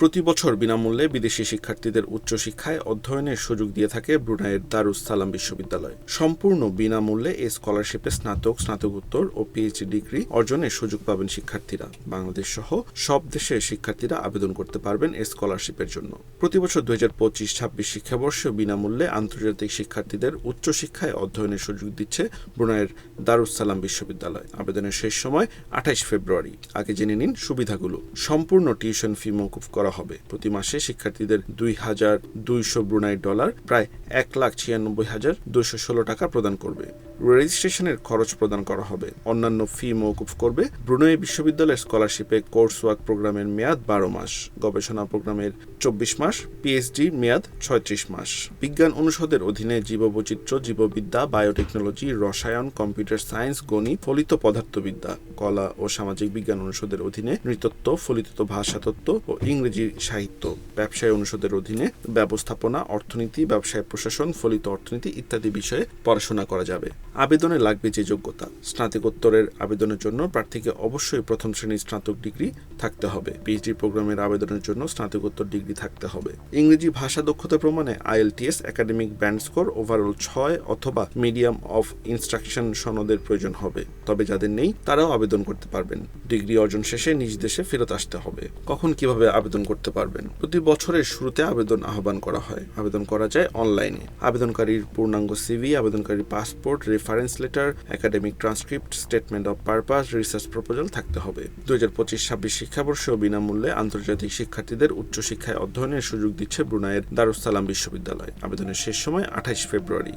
প্রতি বছর বিনামূল্যে বিদেশি শিক্ষার্থীদের উচ্চশিক্ষায় অধ্যয়নের সুযোগ দিয়ে থাকে ব্রুনাইয়ের দারুস সালাম বিশ্ববিদ্যালয়। সম্পূর্ণ বিনামূল্যে এই স্কলারশিপে স্নাতক, স্নাতকোত্তর ও পিএইচডি ডিগ্রি অর্জনের সুযোগ পাবেন শিক্ষার্থীরা। বাংলাদেশ সহ সব দেশের শিক্ষার্থীরা আবেদন করতে পারবেন এই স্কলারশিপের জন্য। প্রতি বছর দুই হাজার পঁচিশ, ছাব্বিশ শিক্ষাবর্ষে বিনামূল্যে আন্তর্জাতিক শিক্ষার্থীদের উচ্চশিক্ষায় অধ্যয়নের সুযোগ দিচ্ছে ব্রুনাইয়ের দারুস সালাম বিশ্ববিদ্যালয়। আবেদনের শেষ সময় আঠাইশ ফেব্রুয়ারি। আগে জেনে নিন সুবিধাগুলো। সম্পূর্ণ টিউশন ফি মকুফ করা হবে। প্রতি মাসে শিক্ষার্থীদের দুই হাজার দুইশো ব্রুনাই ডলার, প্রায় এক লাখ ছিয়ানব্বই হাজার দুইশো ষোলো টাকা প্রদান করবে। রেজিস্ট্রেশনের খরচ প্রদান করা হবে। অন্যান্য ফি মৌকুফ করবে ব্রুনাই বিশ্ববিদ্যালয়ের স্কলারশিপে কোর্স ওয়ার্ক প্রোগ্রামের মেয়াদ বারো মাস, গবেষণা প্রোগ্রামের চব্বিশ মাস, পিএইচডি মেয়াদ ছয়ত্রিশ মাস। বিজ্ঞান অনুষদের অধীনে জীববৈচিত্র্য, জীববিদ্যা, বায়োটেকনোলজি, রসায়ন, কম্পিউটার সায়েন্স, গণিত, ফলিত পদার্থবিদ্যা, কলা ও সামাজিক বিজ্ঞান অনুষদের অধীনে নৃতত্ব ফলিত ভাষাতত্ত্ব ও ইংরেজি ジシャイト ব্যবসায় অনুষদের অধীনে ব্যবস্থাপনা, অর্থনীতি, ব্যবসায় প্রশাসন, ফলিত অর্থনীতি ইত্যাদি বিষয়ে পড়াশোনা করা যাবে। আবেদনে লাগবে যে যোগ্যতা। স্নাতকোত্তরের আবেদনের জন্য প্রার্থীকে অবশ্যই প্রথম শ্রেণির স্নাতক ডিগ্রি থাকতে হবে। পিএইচডি প্রোগ্রামের আবেদনের জন্য স্নাতকোত্তর ডিগ্রি থাকতে হবে। ইংরেজি ভাষা দক্ষতা প্রমাণে IELTS academic band score overall ছয় অথবা মিডিয়াম অফ ইনস্ট্রাকশন সনদের প্রয়োজন হবে। তবে যাদের নেই, তারাও আবেদন করতে পারবেন। ডিগ্রি অর্জন শেষে নিজ দেশে ফেরত আসতে হবে। কখন কীভাবে আবেদন করতে পারবেন? প্রতি বছরের শুরুতে আবেদন আহ্বান করা হয়। আবেদন করা যায় অনলাইনে। আবেদনকারীর পূর্ণাঙ্গ সিভি আবেদনকারীর passport reference letter academic transcript statement of purpose research proposal থাকতে হবে। দু হাজার পঁচিশ ছাব্বিশ শিক্ষাবর্ষেও বিনামূল্যে আন্তর্জাতিক শিক্ষার্থীদের উচ্চশিক্ষায় অধ্যয়নের সুযোগ দিচ্ছে ব্রুনাইয়ের দারুসালাম বিশ্ববিদ্যালয়। আবেদনের শেষ সময় আঠাইশ ফেব্রুয়ারি।